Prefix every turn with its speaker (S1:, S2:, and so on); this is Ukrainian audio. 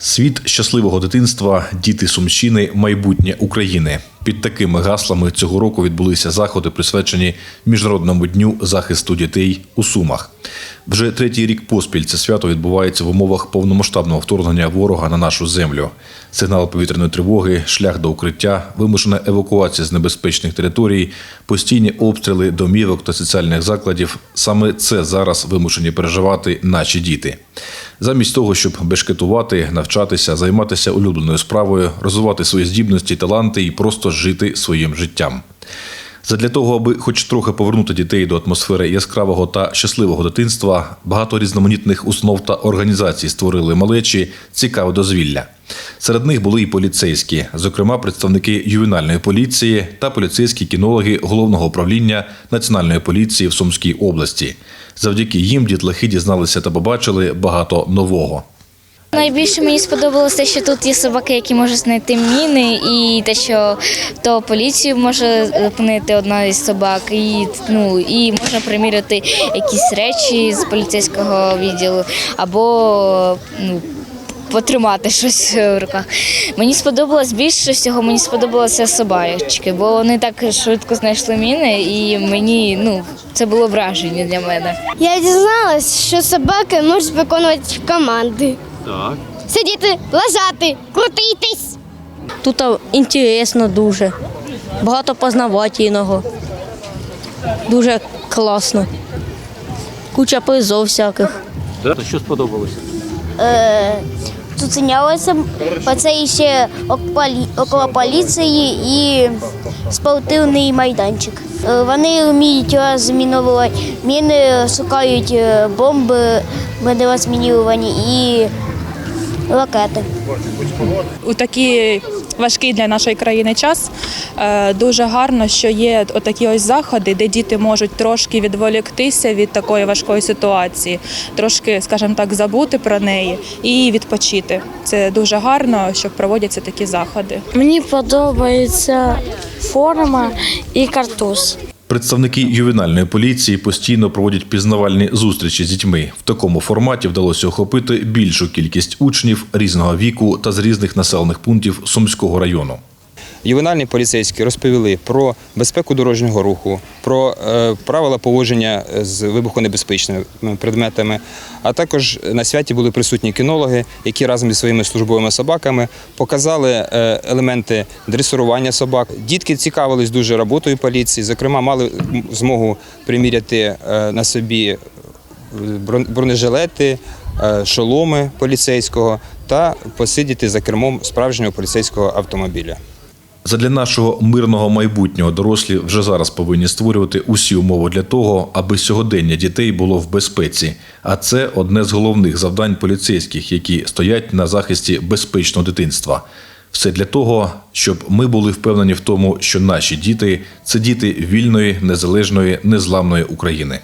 S1: Світ щасливого дитинства, діти Сумщини, майбутнє України. Під такими гаслами цього року відбулися заходи, присвячені міжнародному дню захисту дітей у Сумах. Вже третій рік поспіль це свято відбувається в умовах повномасштабного вторгнення ворога на нашу землю. Сигнал повітряної тривоги, шлях до укриття, вимушена евакуація з небезпечних територій, постійні обстріли домівок та соціальних закладів. Саме це зараз вимушені переживати наші діти. Замість того, щоб бешкетувати, навчатися, займатися улюбленою справою, розвивати свої здібності, таланти і просто жити своїм життям. Задля того, аби хоч трохи повернути дітей до атмосфери яскравого та щасливого дитинства, багато різноманітних установ та організацій створили малечі цікаве дозвілля. Серед них були і поліцейські, зокрема представники ювенальної поліції та поліцейські кінологи головного управління Національної поліції в Сумській області. Завдяки їм дітлахи дізналися та побачили багато нового.
S2: Найбільше мені сподобалося що тут є собаки, які можуть знайти міни, і те, що то поліцію може зупинити одна із собак, і ну і можна приміряти якісь речі з поліцейського відділу, або ну. Потримати щось в руках. Мені сподобалось більше всього, мені сподобалися собачки, бо вони так швидко знайшли міни, і мені ну це було враження для мене.
S3: Я дізналась, що собаки можуть виконувати команди.
S4: Так.
S3: Сидіти, лежати, крутитись.
S5: Тут інтересно дуже. Багато познавательного. Дуже класно. Куча призов всяких.
S4: Да? То що сподобалося?
S3: Цуценялися, оце ще около поліції і спортивний майданчик. Е, Вони вміють розміновувати міни, шукають е, бомби медорозмініровані і ракети.
S6: у такий важкий для нашої країни час е, дуже гарно, що є отакі ось заходи, де діти можуть трошки відволіктися від такої важкої ситуації, трошки, скажімо так, забути про неї і відпочити. Це дуже гарно, що проводяться такі заходи.
S7: Мені подобається форма і картуз.
S1: Представники ювенальної поліції постійно проводять пізнавальні зустрічі з дітьми. В такому форматі вдалося охопити більшу кількість учнів різного віку та з різних населених пунктів Сумського району.
S8: Ювенальні поліцейські розповіли про безпеку дорожнього руху, про е, правила поводження з вибухонебезпечними предметами. А також на святі були присутні кінологи, які разом зі своїми службовими собаками показали е, елементи дресирування собак. Дітки цікавились дуже роботою поліції, зокрема, мали змогу приміряти е, на собі бронежилети, е, шоломи поліцейського та посидіти за кермом справжнього поліцейського автомобіля.
S1: Задля нашого мирного майбутнього дорослі вже зараз повинні створювати усі умови для того, аби сьогодення дітей було в безпеці. А це одне з головних завдань поліцейських, які стоять на захисті безпечного дитинства. Все для того, щоб ми були впевнені в тому, що наші діти це діти вільної, незалежної, незламної України.